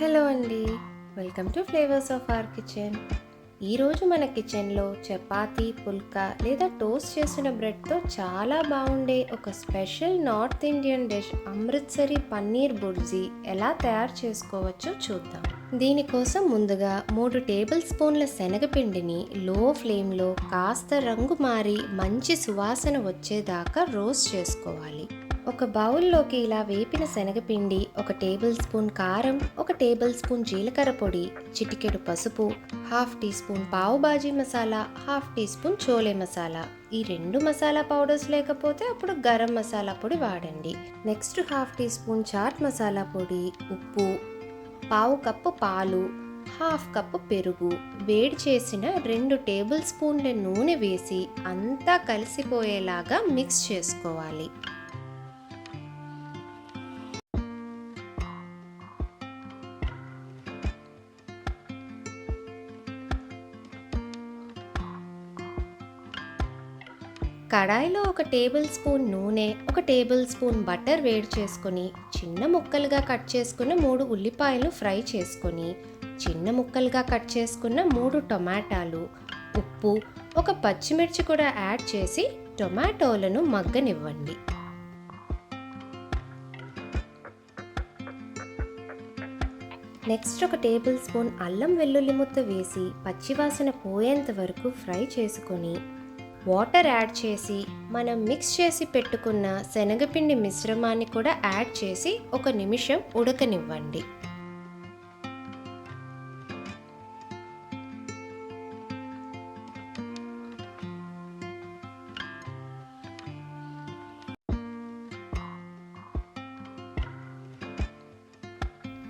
Hello అండి. Welcome to flavours of our kitchen. ఈరోజు మన కిచెన్లో చపాతి పుల్కా లేదా టోస్ట్ చేసిన బ్రెడ్తో చాలా బాగుండే ఒక special north Indian dish Amritsari paneer bhurji ఎలా తయారు చేసుకోవచ్చో చూద్దాం. దీనికోసం ముందుగా మూడు టేబుల్ స్పూన్ల శనగపిండిని లో ఫ్లేమ్లో కాస్త రంగు మారి మంచి సువాసన వచ్చేదాకా రోస్ట్ చేసుకోవాలి. ఒక బౌల్లోకి ఇలా వేపిన శనగపిండి ఒక టేబుల్ స్పూన్ కారం ఒక టేబుల్ స్పూన్ జీలకర్ర పొడి చిటికెడు పసుపు half teaspoon pav bhaji masala half teaspoon chole masala. ఈ రెండు మసాలా పౌడర్స్ లేకపోతే అప్పుడు గరం మసాలా పొడి వాడండి. Next half teaspoon chaat masala పొడి ఉప్పు పావు కప్పు పాలు హాఫ్ కప్పు పెరుగు. వేడి చేసిన రెండు టేబుల్ స్పూన్ల నూనె వేసి అంతా కలిసిపోయేలాగా మిక్స్ చేసుకోవాలి. కడాయిలో ఒక టేబుల్ స్పూన్ నూనె ఒక టేబుల్ స్పూన్ బటర్ వేడి చేసుకొని చిన్న ముక్కలుగా కట్ చేసుకున్న మూడు ఉల్లిపాయలు ఫ్రై చేసుకొని చిన్న ముక్కలుగా కట్ చేసుకున్న మూడు టొమాటాలు ఉప్పు ఒక పచ్చిమిర్చి కూడా యాడ్ చేసి టొమాటోలను మగ్గనివ్వండి. నెక్స్ట్ ఒక టేబుల్ స్పూన్ అల్లం వెల్లుల్లి ముద్ద వేసి పచ్చివాసన పోయేంత వరకు ఫ్రై చేసుకొని వాటర్ యాడ్ చేసి మనం మిక్స్ చేసి పెట్టుకున్న శనగపిండి మిశ్రమాన్ని కూడా యాడ్ చేసి ఒక నిమిషం ఉడకనివ్వండి.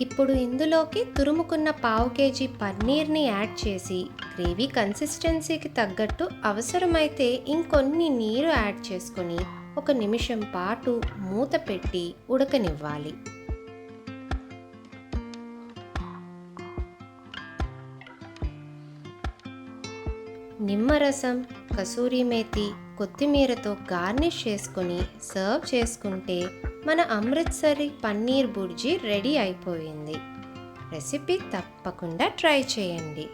ఇప్పుడు ఇందులోకి తురుముకున్న పావు కేజీ పన్నీర్ని యాడ్ చేసి గ్రేవీ కన్సిస్టెన్సీకి తగ్గట్టు అవసరమైతే ఇంకొన్ని నీరు యాడ్ చేసుకొని ఒక నిమిషం పాటు మూత పెట్టి ఉడకనివ్వాలి. నిమ్మరసం కసూరి మేతి కొత్తిమీరతో గార్నిష్ చేసుకొని సర్వ్ చేసుకుంటే మన అమృత్సరి పన్నీర్ బుర్జీ రెడీ అయిపోయింది. రెసిపీ తప్పకుండా ట్రై చేయండి.